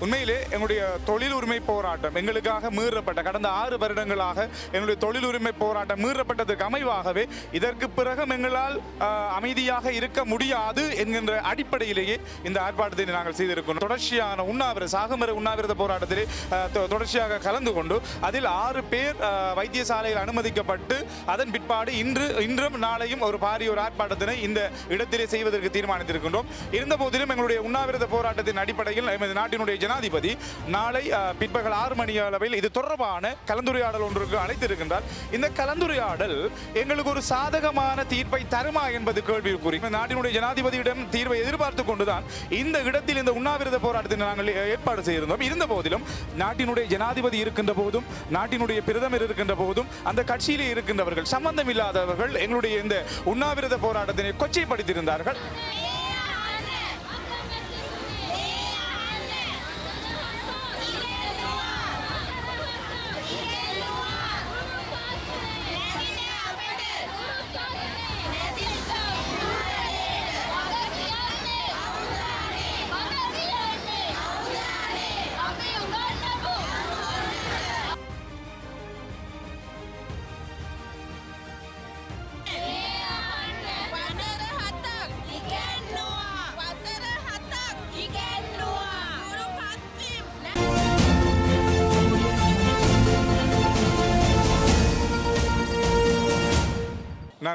உண்மையிலே எங்களுடைய தொழில் உரிமை போராட்டம் எங்களுக்காக மீறப்பட்ட கடந்த ஆறு வருடங்களாக எங்களுடைய தொழில் உரிமை போராட்டம் மீறப்பட்டதற்கு அமைவாகவே இதற்கு பிறகும் எங்களால் அமைதியாக இருக்க முடியாது என்கின்ற அடிப்படையிலேயே இந்த ஆர்ப்பாட்டத்தை நாங்கள் செய்திருக்கிறோம். தொடர்ச்சியான உண்ணாவிர சாகுமர உண்ணாவிரத போராட்டத்திலே தொ- தொடர்ச்சியாக கலந்து கொண்டு அதில் ஆறு பேர் வைத்தியசாலையில் அனுமதிக்கப்பட்டு அதன் பிற்பாடு இன்று இன்றும் நாளையும் ஒரு பாரிய ஒரு ஆர்ப்பாட்டத்தினை இந்த இடத்திலே செய்வதற்கு தீர்மானித்திருக்கின்றோம். இருந்த போதிலும் எங்களுடைய உண்ணாவிரத போராட்டத்தின் அடிப்படையில் எமது நாட்டினுடைய ஜனாதிபதி நாளை பிற்பகல் ஆறு மணி அளவில் இது தொடர்பான கலந்துரையாடல் ஒன்றுக்கு அழைத்திருக்கின்றார். இந்த கலந்துரையாடல் எங்களுக்கு ஒரு சாதகமான தீர்ப்பை தருமா என்பது கேள்விக்குறி. இந்த நாட்டினுடைய ஜனாதிபதியிடம் தீர்வை எதிர்பார்த்து கொண்டுதான் இந்த இடத்தில் இந்த உண்ணாவிரத போராட்டத்தை நாங்கள் ஏற்பாடு செய்திருந்தோம். இருந்த போதிலும் நாட்டினுடைய ஜனாதிபதி இருக்கின்ற போதும் நாட்டினுடைய பிரதமர் இருக்கின்ற போதும் அந்த கட்சியிலே இருக்கின்றவர்கள் சம்பந்தம் இல்லாதவர்கள் எங்களுடைய இந்த உண்ணாவிரத போராட்டத்தினை கொச்சைப்படுத்தியிருந்தார்கள்.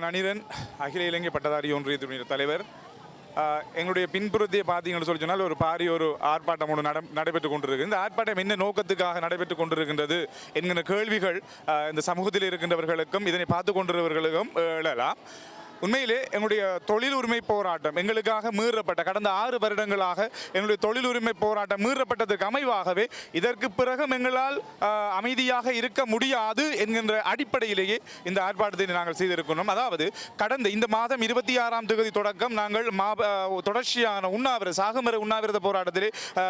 நான் அனிரன் அகில இலங்கை பட்டதாரி ஒன்றியத்தினுடைய தலைவர். எங்களுடைய பின்புறத்தை பார்த்தீங்கன்னு சொல்லி சொன்னால் ஒரு பாரி ஒரு ஆர்ப்பாட்டம் ஒன்று நட நடைபெற்று கொண்டிருக்கு. இந்த ஆர்ப்பாட்டம் என்ன நோக்கத்துக்காக நடைபெற்று கொண்டிருக்கின்றது என்கிற கேள்விகள் இந்த சமூகத்தில் இருக்கின்றவர்களுக்கும் இதனை பார்த்து கொண்டிருக்கிறவர்களுக்கும் எழலாம். உண்மையிலே எங்களுடைய தொழில் உரிமை போராட்டம் எங்களுக்காக மீறப்பட்ட கடந்த ஆறு வருடங்களாக எங்களுடைய தொழில் உரிமை போராட்டம் மீறப்பட்டதற்கு அமைவாகவே இதற்கு பிறகும் எங்களால் அமைதியாக இருக்க முடியாது என்கின்ற அடிப்படையிலேயே இந்த ஆர்ப்பாட்டத்தை நாங்கள் செய்திருக்கணும் அதாவது கடந்த இந்த மாதம் இருபத்தி ஆறாம் தேதி தொடக்கம் நாங்கள் மா தொடர்ச்சியான உண்ணாவிர சாகுமர உண்ணாவிரத போராட்டத்திலே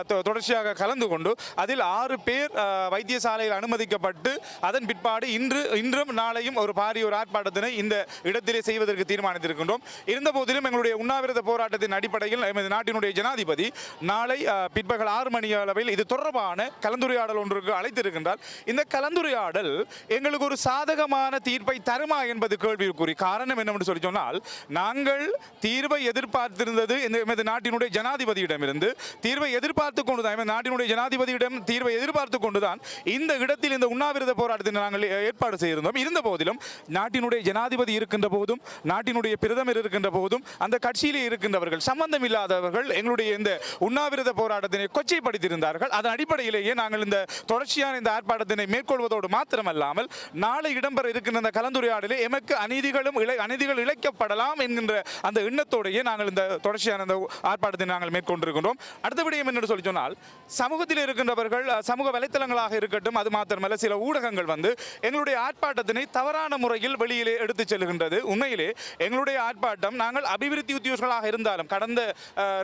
தொ- தொடர்ச்சியாக கலந்து கொண்டு அதில் ஆறு பேர் வைத்தியசாலையில் அனுமதிக்கப்பட்டு அதன் பிற்பாடு இன்று இன்றும் நாளையும் ஒரு பாரிய ஒரு ஆர்ப்பாட்டத்தினை இந்த இடத்திலே செய்வதற்கு தீர்மானித்திருக்கின்றோம். இருந்த போதிலும் எங்களுடைய உண்ணாவிரத போராட்டத்தின் அடிப்படையில் எமது நாட்டினுடைய ஜனாதிபதி நாளை பிற்பகல் ஆறு மணி அளவில் இது தொடர்பான கலந்துரையாடல் ஒன்றுக்கு அழைத்திருக்கின்றார். இந்த கலந்துரையாடல் எங்களுக்கு ஒரு சாதகமான தீர்ப்பை தருமா என்பது கேள்விக்குறி காரணம் என்னவென்று சொல்லி சொன்னால் நாங்கள் தீர்வை எதிர்பார்த்திருந்தது எமது நாட்டினுடைய ஜனாதிபதியிடமிருந்து தீர்வை எதிர்பார்த்து கொண்டுதான் எமது நாட்டினுடைய ஜனாதிபதியிடம் தீர்வை எதிர்பார்த்து கொண்டுதான் இந்த இடத்தில் இந்த உண்ணாவிரத போராட்டத்தை நாங்கள் ஏற்பாடு செய்திருந்தோம். இருந்த போதிலும் நாட்டினுடைய ஜனாதிபதி இருக்கின்ற போதும் நாட்டு நாட்டினுடைய பிரதமர் இருக்கின்ற போதும் அந்த கட்சியிலே இருக்கின்றவர்கள் சம்பந்தம் இல்லாதவர்கள் எங்களுடைய இந்த உண்ணாவிரத போராட்டத்தினை கொச்சைப்படுத்தியிருந்தார்கள். அதன் அடிப்படையிலேயே நாங்கள் இந்த தொடர்ச்சியான இந்த ஆர்ப்பாட்டத்தினை மேற்கொள்வதோடு மாத்திரமல்லாமல் நாளை இடம்பெற இருக்கின்ற இந்த கலந்துரையாடலே எமக்கு அநீதிகளும் இழை அநீதிகள் இழைக்கப்படலாம் என்கின்ற அந்த எண்ணத்தோடையே நாங்கள் இந்த தொடர்ச்சியான இந்த ஆர்ப்பாட்டத்தை நாங்கள் மேற்கொண்டிருக்கின்றோம். அடுத்த விடயம் என்று சொல்லி சொன்னால் சமூகத்தில் இருக்கின்றவர்கள் சமூக வலைத்தளங்களாக இருக்கட்டும் அது மாத்திரமல்ல சில ஊடகங்கள் வந்து எங்களுடைய ஆர்ப்பாட்டத்தினை தவறான முறையில் வெளியிலே எடுத்துச் செல்கின்றது. உண்மையிலே எங்களுடைய ஆர்ப்பாட்டம் நாங்கள் அபிவிருத்தி உத்தியோகங்களாக இருந்தாலும் கடந்த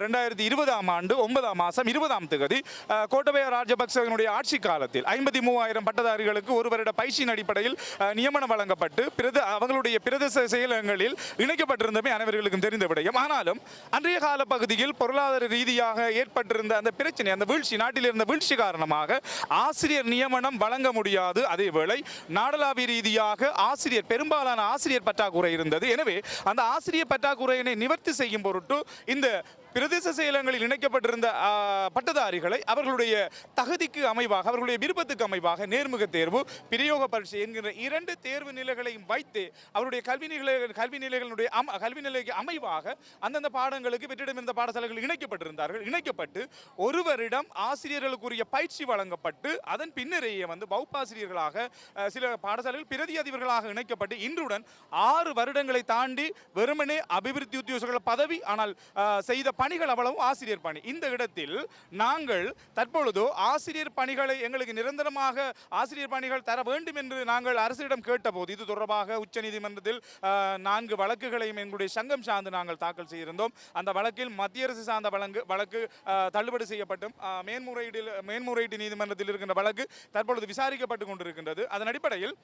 ரெண்டாயிரத்தி இருபதாம் ஆண்டு ஒன்பதாம் மாதம் இருபதாம் தேதி கோட்டபய ராஜபக்சவனுடைய ஆட்சி காலத்தில் ஐம்பத்தி மூவாயிரம் பட்டதாரிகளுக்கு ஒரு வருட பயிற்சியின் அடிப்படையில் நியமனம் வழங்கப்பட்டு பிரத அவங்களுடைய பிரதேச செயலகங்களில் இணைக்கப்பட்டிருந்தமே அனைவர்களுக்கும் தெரிந்த விடயம். ஆனாலும் அன்றைய கால பகுதியில் பொருளாதார ரீதியாக ஏற்பட்டிருந்த அந்த பிரச்சனை அந்த வீழ்ச்சி நாட்டில் இருந்த வீழ்ச்சி காரணமாக ஆசிரியர் நியமனம் வழங்க முடியாது. அதேவேளை நாடளாவிய ரீதியாக ஆசிரியர் பெரும்பாலான ஆசிரியர் பற்றாக்குறை இருந்தது. எனவே அந்த ஆசிரியர் பற்றாக்குறையினை நிவர்த்தி செய்யும் பொருட்டு இந்த பிரதேச செயலகங்களில் இணைக்கப்பட்டிருந்த பட்டதாரிகளை அவர்களுடைய தகுதிக்கு அமைவாக அவர்களுடைய விருப்பத்துக்கு அமைவாக நேர்முக தேர்வு பிரயோக பரீட்சை என்கிற இரண்டு தேர்வு நிலைகளையும் வைத்து அவருடைய கல்வி நிலை கல்வி நிலைகளுடைய அம கல்வி நிலைக்கு அமைவாக அந்தந்த பாடங்களுக்கு வெற்றிடம் இருந்த பாடசாலைகள் இணைக்கப்பட்டிருந்தார்கள். இணைக்கப்பட்டு ஒருவரிடம் ஆசிரியர்களுக்குரிய பயிற்சி வழங்கப்பட்டு அதன் பின்னரேயே வந்து வகுப்பாசிரியர்களாக சில பாடசாலைகள் பிரதி அதிபர்களாக இணைக்கப்பட்டு இன்றுடன் ஆறு வருடங்களை தாண்டி வெறுமனே அபிவிருத்தி உத்தியோகர்கள் பதவி ஆனால் செய்த பணிகள் அவ்வளவு ஆசிரியர் பணி. இந்த இடத்தில் நாங்கள் தற்பொழுது ஆசிரியர் பணிகளை எங்களுக்கு நிரந்தரமாக ஆசிரியர் பணிகள் தர வேண்டும் என்று நாங்கள் அரசிடம் கேட்டபோது இது தொடர்பாக உச்சநீதிமன்றத்தில் நான்கு வழக்குகளையும் எங்களுடைய சங்கம் சார்ந்து நாங்கள் தாக்கல் செய்திருந்தோம். அந்த வழக்கில் மத்திய அரசு சார்ந்த வழங்கு வழக்கு தள்ளுபடி செய்யப்பட்டும். மேன்முறையீடு மேன்முறையீட்டு நீதிமன்றத்தில் இருக்கின்ற வழக்கு தற்பொழுது விசாரிக்கப்பட்டு கொண்டிருக்கின்றது. அதன் அடிப்படையில்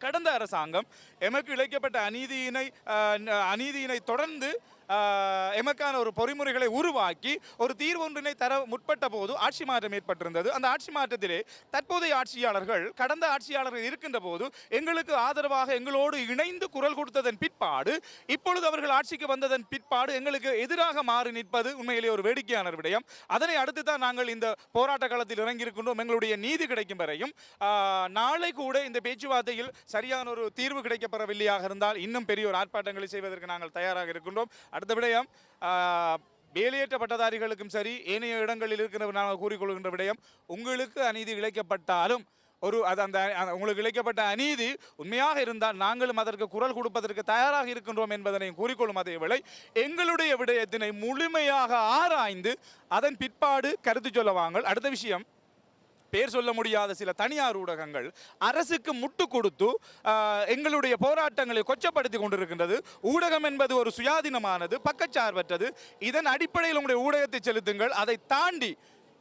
கடந்த அரசாங்கம் எமக்கு இழைக்கப்பட்ட அநீதியினை அநீதியினை தொடர்ந்து எமக்கான ஒரு பொறிமுறைகளை உருவாக்கி ஒரு தீர்வொன்றினை தர முற்பட்ட போது ஆட்சி மாற்றம் ஏற்பட்டிருந்தது. அந்த ஆட்சி மாற்றத்திலே தற்போதைய ஆட்சியாளர்கள் கடந்த ஆட்சியாளர்கள் இருக்கின்ற போது எங்களுக்கு ஆதரவாக எங்களோடு இணைந்து குரல் கொடுத்ததன் பிற்பாடு இப்பொழுது அவர்கள் ஆட்சிக்கு வந்ததன் பிற்பாடு எங்களுக்கு எதிராக மாறி நிற்பது உண்மையிலே ஒரு வேடிக்கையான விடயம். அதனை அடுத்து தான் நாங்கள் இந்த போராட்ட காலத்தில் இறங்கியிருக்கின்றோம். எங்களுடைய நீதி கிடைக்கும் வரையும். நாளை கூட இந்த பேச்சுவார்த்தையில் சரியான ஒரு தீர்வு கிடைக்கப்பெறவில்லையாக இருந்தால் இன்னும் பெரிய ஒரு ஆர்ப்பாட்டங்களை செய்வதற்கு நாங்கள் தயாராக இருக்கின்றோம். அடுத்த விடயம் வேலையேற்ற பட்டதாரிகளுக்கும் சரி ஏனைய இடங்களில் இருக்கிற நாங்கள் கூறிக்கொள்கின்ற விடயம் உங்களுக்கு அநீதி இழைக்கப்பட்டாலும் ஒரு அது அந்த உங்களுக்கு இழைக்கப்பட்ட அநீதி உண்மையாக இருந்தால் நாங்களும் அதற்கு குரல் கொடுப்பதற்கு தயாராக இருக்கின்றோம் என்பதனை கூறிக்கொள்ளும் அதே வேளை எங்களுடைய விடயத்தினை முழுமையாக ஆராய்ந்து அதன் பிற்பாடு கருத்து சொல்லுவாங்கள் அடுத்த விஷயம் பேர் சொல்ல முடியாத சில தனியார் ஊடகங்கள் அரசுக்கு முட்டு கொடுத்து எங்களுடைய போராட்டங்களை கொச்சப்படுத்தி கொண்டிருக்கின்றது. ஊடகம் என்பது ஒரு சுயாதீனமானது பக்கச்சார்பற்றது. இதன் அடிப்படையில் உங்களுடைய ஊடகத்தை செலுத்துங்கள். அதை தாண்டி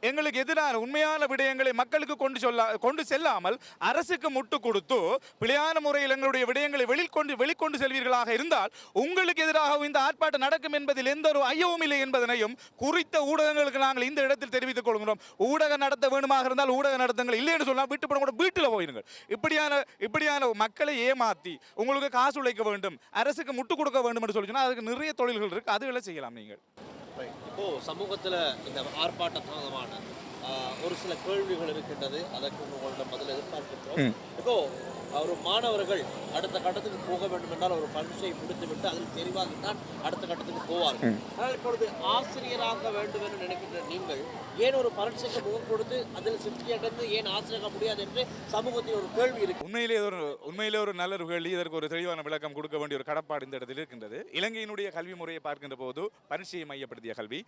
எங்களுக்கு எதிரான உண்மையான விடயங்களை மக்களுக்கு கொண்டு சொல்ல கொண்டு செல்லாமல் அரசுக்கு முட்டு கொடுத்து பிழையான முறையில் எங்களுடைய விடயங்களை வெளிக்கொண்டு வெளிக்கொண்டு செல்வீர்களாக இருந்தால் உங்களுக்கு எதிராக இந்த ஆர்ப்பாட்டம் நடக்கும் என்பதில் எந்த ஒரு ஐயவும் இல்லை என்பதனையும் குறித்த ஊடகங்களுக்கு நாங்கள் இந்த இடத்தில் தெரிவித்துக் கொள்கிறோம். ஊடகம் நடத்த வேண்டுமாக இருந்தால் ஊடக நடத்துங்கள். இல்லைன்னு சொன்னால் வீட்டு கூட வீட்டில் போயிருங்கள். இப்படியான இப்படியான மக்களை ஏமாத்தி உங்களுக்கு காசு உழைக்க வேண்டும் அரசுக்கு முட்டு கொடுக்க வேண்டும் என்று சொல்லி சொன்னால் அதுக்கு நிறைய தொழில்கள் இருக்குது அதுகளை செய்யலாம் நீங்கள். இப்போ சமூகத்தில் இந்த ஆர்ப்பாட்டம் சம்பந்தமான ஒரு சில கேள்விகள் இருக்கின்றது அதற்கு உங்களிடம் பதில் எதிர்பார்க்கின்றோம். இப்போ ஒரு மாணவர்கள் அடுத்த கட்டத்துக்கு போக வேண்டும் என்றால் ஒரு பரீட்சை முடித்துவிட்டு அதில் தெரிவாகித்தான் அடுத்த கட்டத்துக்கு போவார்கள். ஆனால் இப்பொழுது ஆசிரியராக வேண்டும் என்று நினைக்கின்ற நீங்கள் ஏன் ஒரு பரீட்சைக்கு முகம் கொடுத்து அதில் சித்தி அடைந்து ஏன் ஆசிரியராக முடியாது என்று சமூகத்தில் ஒரு கேள்வி இருக்கு. உண்மையிலே ஒரு உண்மையிலே ஒரு நல்ல ஒரு கேள்வி. இதற்கு ஒரு தெளிவான விளக்கம் கொடுக்க வேண்டிய ஒரு கடப்பாடு இந்த இடத்தில் இருக்கின்றது. இலங்கையினுடைய கல்வி முறையை பார்க்கின்ற போது பரீட்சையை மையப்படுத்திய கல்வி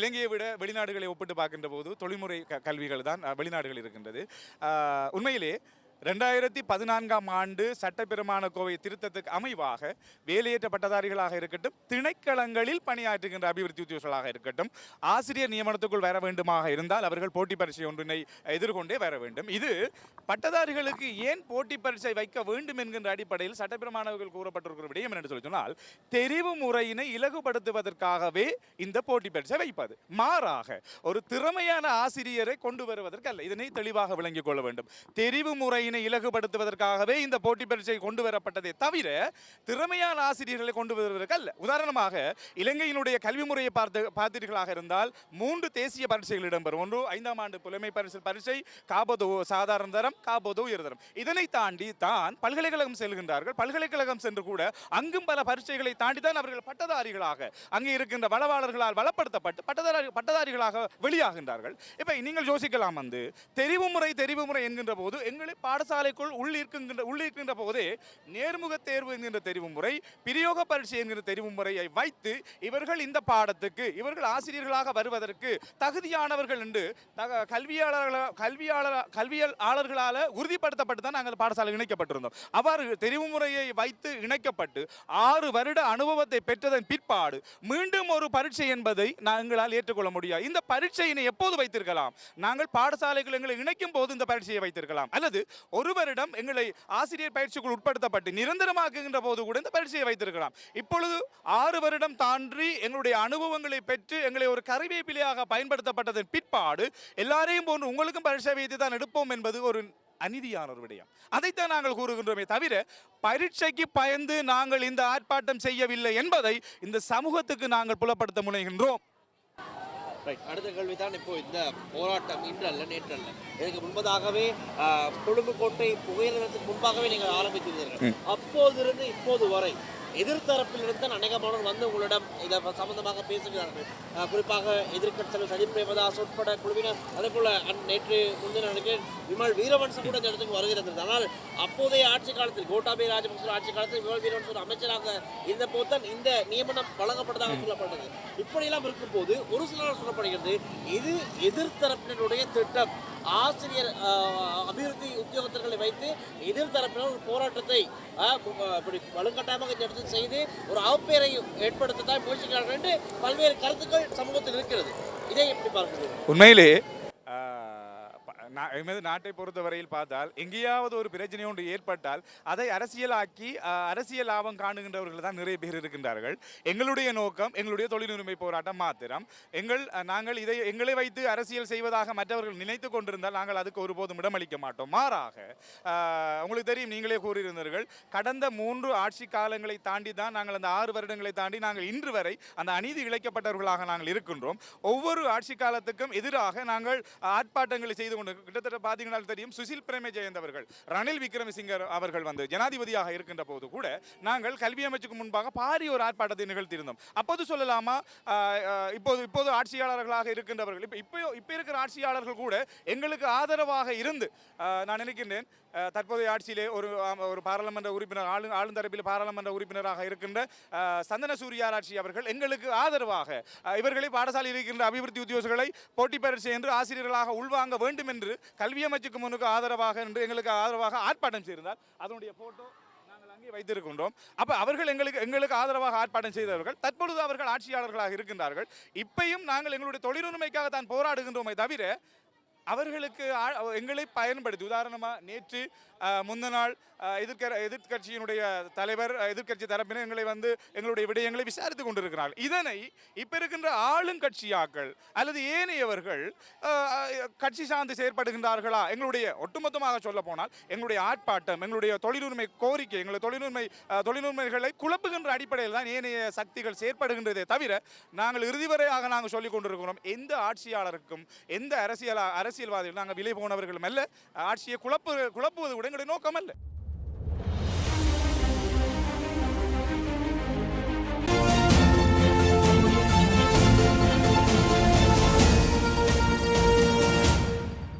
இலங்கையை விட வெளிநாடுகளை ஒப்பிட்டு பார்க்கின்ற போது தொழில்முறை கல்விகள் தான் வெளிநாடுகள் இருக்கின்றது. உண்மையிலே ரெண்டாயிரத்தி பதினான்காம் ஆண்டு சட்டப்பெருமான கோவை திருத்தத்துக்கு அமைவாக வேலையேற்ற பட்டதாரிகளாக இருக்கட்டும் திணைக்களங்களில் பணியாற்றுகின்ற அபிவிருத்தி உத்தியோகர்களாக இருக்கட்டும் ஆசிரியர் நியமனத்துக்குள் வர வேண்டுமாக இருந்தால் அவர்கள் போட்டி பரீட்சை ஒன்றினை எதிர்கொண்டே வர வேண்டும். இது பட்டதாரிகளுக்கு ஏன் போட்டி பரீட்சை வைக்க வேண்டும் என்கின்ற அடிப்படையில் சட்டப்பெருமானவர்கள் கூறப்பட்டிருக்கிற விடயம் என்று சொல்லி சொன்னால் தெரிவு முறையினை இலகுபடுத்துவதற்காகவே இந்த போட்டி பரீட்சை வைப்பது. மாறாக ஒரு திறமையான ஆசிரியரை கொண்டு வருவதற்கு அல்ல இதனை தெளிவாக விளங்கிக் கொள்ள வேண்டும். தெரிவு முறையினை திறமையினை இலகுபடுத்துவதற்காகவே இந்த போட்டி பரீட்சை கொண்டு வரப்பட்டதே தவிர திறமையான ஆசிரியர்களை கொண்டு வருவதற்கு அல்ல. உதாரணமாக இலங்கையினுடைய கல்வி முறையை பார்த்து பார்த்தீர்களாக இருந்தால் மூன்று தேசிய பரீட்சைகள் இடம்பெறும். ஒன்று ஐந்தாம் ஆண்டு புலமை பரிசு பரீட்சை காபோதோ சாதாரண தரம் காபோதோ உயர்தரம் இதனை தாண்டி தான் பல்கலைக்கழகம் செல்கின்றார்கள். பல்கலைக்கழகம் சென்று கூட அங்கும் பல பரீட்சைகளை தாண்டி தான் அவர்கள் பட்டதாரிகளாக அங்கே இருக்கின்ற வளவாளர்களால் வளப்படுத்தப்பட்டு பட்டதாரி பட்டதாரிகளாக வெளியாகின்றார்கள். இப்போ நீங்கள் யோசிக்கலாம் வந்து தெரிவு முறை தெரிவு முறை என்கின்ற போது எங்களை பாடசாலைக்குள் உள்ளிருக்கின்ற உள்ளிருக்கின்ற போதே நேர்முக தேர்வு என்கின்ற தெரிவு முறை பிரயோக பரீட்சை என்கிற தெரிவு முறையை வைத்து இவர்கள் இந்த பாடத்துக்கு இவர்கள் ஆசிரியர்களாக வருவதற்கு தகுதியானவர்கள் என்று தக கல்வியாளர்கள கல்வியாளர் கல்வியாளர்களால் உறுதிப்படுத்தப்பட்டு தான் நாங்கள் பாடசாலை இணைக்கப்பட்டிருந்தோம். அவ்வாறு தெரிவு முறையை வைத்து இணைக்கப்பட்டு ஆறு வருட அனுபவத்தை பெற்றதன் பிற்பாடு மீண்டும் ஒரு பரீட்சை என்பதை நாங்களால் ஏற்றுக்கொள்ள முடியாது. இந்த பரீட்சையினை எப்போது வைத்திருக்கலாம்? நாங்கள் பாடசாலைகள் எங்களை இணைக்கும் போது இந்த பரீட்சையை வைத்திருக்கலாம். அல்லது ஒரு வருடம் எங்களை ஆசிரியர் பயிற்சிக்குள் உட்படுத்தப்பட்டு நிரந்தரமாக்குகின்ற போது கூட இந்த பயிற்சியை வைத்திருக்கலாம். இப்பொழுது ஆறு வருடம் தாண்டி எங்களுடைய அனுபவங்களை பெற்று எங்களை ஒரு கருவேப்பிலையாக பயன்படுத்தப்பட்டதன் பிற்பாடு எல்லாரையும் போன்று உங்களுக்கும் பரிட்சை வைத்து தான் எடுப்போம் என்பது ஒரு அநீதியான ஒரு விடயம். அதைத்தான் நாங்கள் கூறுகின்றோமே தவிர பரீட்சைக்கு பயந்து நாங்கள் இந்த ஆர்ப்பாட்டம் செய்யவில்லை என்பதை இந்த சமூகத்துக்கு நாங்கள் புலப்படுத்த முனைகின்றோம். ரைட் அடுத்த கேள்வி தான் இப்போ இந்த போராட்டம் இன்றல்ல நேற்றல்ல. இதுக்கு முன்பதாகவே ஆஹ், கொழும்புக்கோட்டை புகையிரத்துக்கு முன்பாகவே நீங்கள் ஆரம்பித்திருந்தீர்கள். அப்போதிருந்து இப்போது வரை எதிர்த்தரப்பிலிருந்து தான் அநேகமானோர் வந்து உங்களிடம் இதை சம்பந்தமாக பேசுகிறார்கள். குறிப்பாக எதிர்க்கட்சிகள் சஜித் பிரேமதாஸ் உட்பட குழுவினர் அதே போல நேற்று முன்தின நினைக்கிறேன் விமல் வீரவன்சன் கூட இந்த இடத்துக்கு வருகிறது ஆனால் அப்போதைய ஆட்சி காலத்தில் கோட்டாபய ராஜபக்சே ஆட்சி காலத்தில் விமல் வீரவன்சன் அமைச்சராக இருந்த போதுதான் இந்த நியமனம் வழங்கப்பட்டதாக சொல்லப்பட்டது. இப்படியெல்லாம் இருக்கும்போது ஒரு சிலர் சொல்லப்படுகிறது? இது எதிர்த்தரப்பினருடைய திட்டம். ஆசிரியர் அபிவிருத்தி உத்தியோகத்தர்களை வைத்து எதிர்த்தரப்பினர் ஒரு போராட்டத்தை ஆஹ், இப்படி வலுக்கட்டாயமாக இந்த செய்து ஒரு அவப்பேரை ஏற்படுத்த தான் முயற்சிக்கிறார்கள் என்று பல்வேறு கருத்துக்கள் சமூகத்தில் இருக்கிறது. இதை எப்படி பார்க்கிறது உண்மையிலே எமது நாட்டை பொறுத்தவரையில் பார்த்தால் எங்கேயாவது ஒரு பிரச்சனை ஒன்று ஏற்பட்டால் அதை அரசியலாக்கி அரசியல் லாபம் காணுகின்றவர்கள் தான் நிறைய பேர் இருக்கின்றார்கள். எங்களுடைய நோக்கம் எங்களுடைய தொழிலுரிமை போராட்டம் மாத்திரம். எங்கள் நாங்கள் இதை எங்களை வைத்து அரசியல் செய்வதாக மற்றவர்கள் நினைத்து கொண்டிருந்தால் நாங்கள் அதுக்கு ஒருபோதும் இடமளிக்க மாட்டோம். மாறாக உங்களுக்கு தெரியும் நீங்களே கூறியிருந்தீர்கள் கடந்த மூன்று ஆட்சி காலங்களை தாண்டி தான் நாங்கள் அந்த ஆறு வருடங்களை தாண்டி நாங்கள் இன்று வரை அந்த அநீதி இழைக்கப்பட்டவர்களாக நாங்கள் இருக்கின்றோம். ஒவ்வொரு ஆட்சி காலத்துக்கும் எதிராக நாங்கள் ஆர்ப்பாட்டங்களை செய்து கொண்டு கிட்டத்தட்ட பார்த்தீங்கன்னா தெரியும். சுசில் பிரேமஜெயந்த் அவர்கள் ரணில் விக்ரமசிங்கர் அவர்கள் வந்து ஜனாதிபதியாக இருக்கின்ற போது கூட நாங்கள் கல்வி அமைச்சுக்கு முன்பாக பாரிய ஒரு ஆர்ப்பாட்டத்தை நிகழ்த்தியிருந்தோம். அப்போது சொல்லலாமா? இப்போது இப்போது ஆட்சியாளர்களாக இருக்கின்றவர்கள் இப்போ இப்போ இப்போ இருக்கிற ஆட்சியாளர்கள் கூட எங்களுக்கு ஆதரவாக இருந்து நான் நினைக்கின்றேன் தற்போதைய ஆட்சியிலே ஒரு ஒரு பாராளுமன்ற உறுப்பினர் ஆளு ஆளுந்தரப்பில் பாராளுமன்ற உறுப்பினராக இருக்கின்ற சந்தன சூரியாராட்சி அவர்கள் எங்களுக்கு ஆதரவாக இவர்களை பாடசாலையில் இருக்கின்ற அபிவிருத்தி உத்தியோகங்களை போட்டி பயிற்சி என்று ஆசிரியர்களாக உள்வாங்க வேண்டும் என்று கல்வி அமைச்சுக்கு முன்னுக்கு ஆதரவாக என்று எங்களுக்கு ஆதரவாக ஆர்ப்பாட்டம் செய்திருந்தால் அதனுடைய போட்டோ நாங்கள் அங்கே வைத்திருக்கின்றோம். அப்ப அவர்கள் எங்களுக்கு எங்களுக்கு ஆதரவாக ஆர்ப்பாட்டம் செய்தவர்கள் தற்பொழுது அவர்கள் ஆட்சியாளர்களாக இருக்கின்றார்கள். இப்பையும் நாங்கள் எங்களுடைய தொழிலுரிமைக்காக தான் போராடுகின்றோமே தவிர அவர்களுக்கு எங்களை பயன்படுத்தி உதாரணமாக நேற்று அஹ், முந்த நாள் எதிர்க்க எதிர்க்கட்சியினுடைய தலைவர் எதிர்கட்சி எதிர்க்கட்சி தரப்பினர் எங்களை வந்து எங்களுடைய விடயங்களை விசாரித்து கொண்டிருக்கிறார்கள். இதனை இப்போ இருக்கின்ற ஆளுங்கட்சியாக்கள் அல்லது ஏனையவர்கள் கட்சி சார்ந்து செயற்படுகின்றார்களா? எங்களுடைய ஒட்டுமொத்தமாக சொல்ல போனால் எங்களுடைய ஆர்ப்பாட்டம் எங்களுடைய தொழிலுரிமை கோரிக்கை எங்களுடைய தொழிலுரிமை தொழிலுரிமைகளை குழப்புகின்ற அடிப்படையில் தான் ஏனைய சக்திகள் செயற்படுகின்றதே தவிர நாங்கள் இறுதி வரையாக நாங்கள் சொல்லிக் கொண்டிருக்கிறோம் எந்த ஆட்சியாளருக்கும் எந்த அரசியல் அரசியல்வாதிகள் நாங்கள் விலை போனவர்களும் அல்ல. ஆட்சியை குழப்பு குழப்புவது கூட எங்களுடைய நோக்கம் அல்ல.